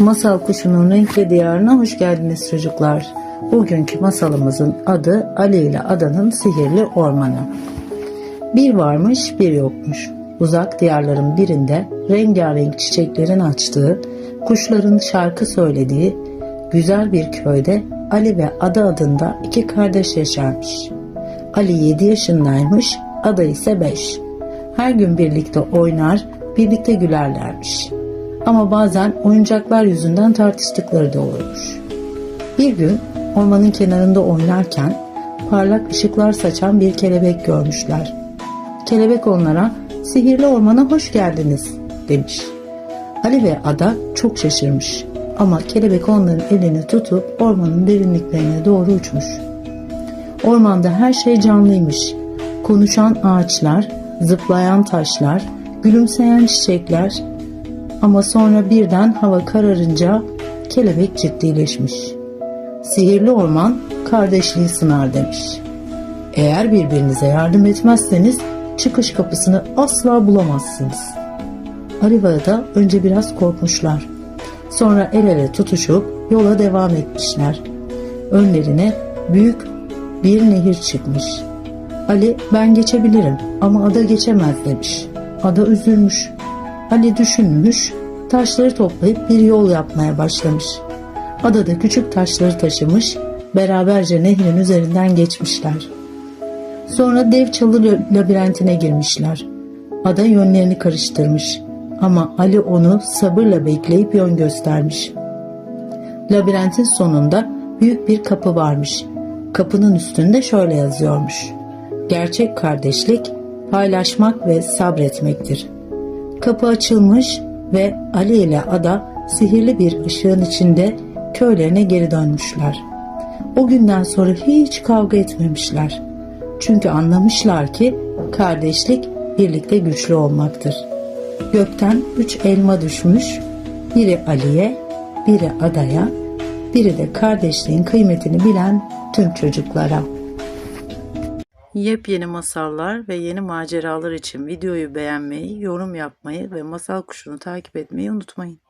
Masal Kuşu'nun renkli diyarına hoş geldiniz çocuklar. Bugünkü masalımızın adı Ali ile Adanın Sihirli Ormanı. Bir varmış bir yokmuş. Uzak diyarların birinde rengarenk çiçeklerin açtığı, kuşların şarkı söylediği güzel bir köyde Ali ve Ada adında iki kardeş yaşarmış. Ali 7 yaşındaymış, Ada ise 5. Her gün birlikte oynar, birlikte gülerlermiş. Ama bazen oyuncaklar yüzünden tartıştıkları da olurmuş. Bir gün ormanın kenarında oynarken parlak ışıklar saçan bir kelebek görmüşler. Kelebek onlara sihirli ormana hoş geldiniz demiş. Ali ve Ada çok şaşırmış ama kelebek onların elini tutup ormanın derinliklerine doğru uçmuş. Ormanda her şey canlıymış. Konuşan ağaçlar, zıplayan taşlar, gülümseyen çiçekler ama sonra birden hava kararınca kelebek ciddileşmiş. Sihirli orman kardeşliği sınar demiş. Eğer birbirinize yardım etmezseniz çıkış kapısını asla bulamazsınız. Ariva'da da önce biraz korkmuşlar. Sonra el ele tutuşup yola devam etmişler. Önlerine büyük bir nehir çıkmış. Ali ben geçebilirim ama ada geçemez demiş. Ada üzülmüş. Ali düşünmüş, taşları toplayıp bir yol yapmaya başlamış. Adada küçük taşları taşımış, beraberce nehrin üzerinden geçmişler. Sonra dev çalı labirentine girmişler. Ada yönlerini karıştırmış ama Ali onu sabırla bekleyip yön göstermiş. Labirentin sonunda büyük bir kapı varmış. Kapının üstünde şöyle yazıyormuş. Gerçek kardeşlik paylaşmak ve sabretmektir. Kapı açılmış ve Ali ile Ada sihirli bir ışığın içinde köylerine geri dönmüşler. O günden sonra hiç kavga etmemişler. Çünkü anlamışlar ki kardeşlik birlikte güçlü olmaktır. Gökten üç elma düşmüş, biri Ali'ye, biri Ada'ya, biri de kardeşliğin kıymetini bilen tüm çocuklara. Yepyeni masallar ve yeni maceralar için videoyu beğenmeyi, yorum yapmayı ve masal kuşunu takip etmeyi unutmayın.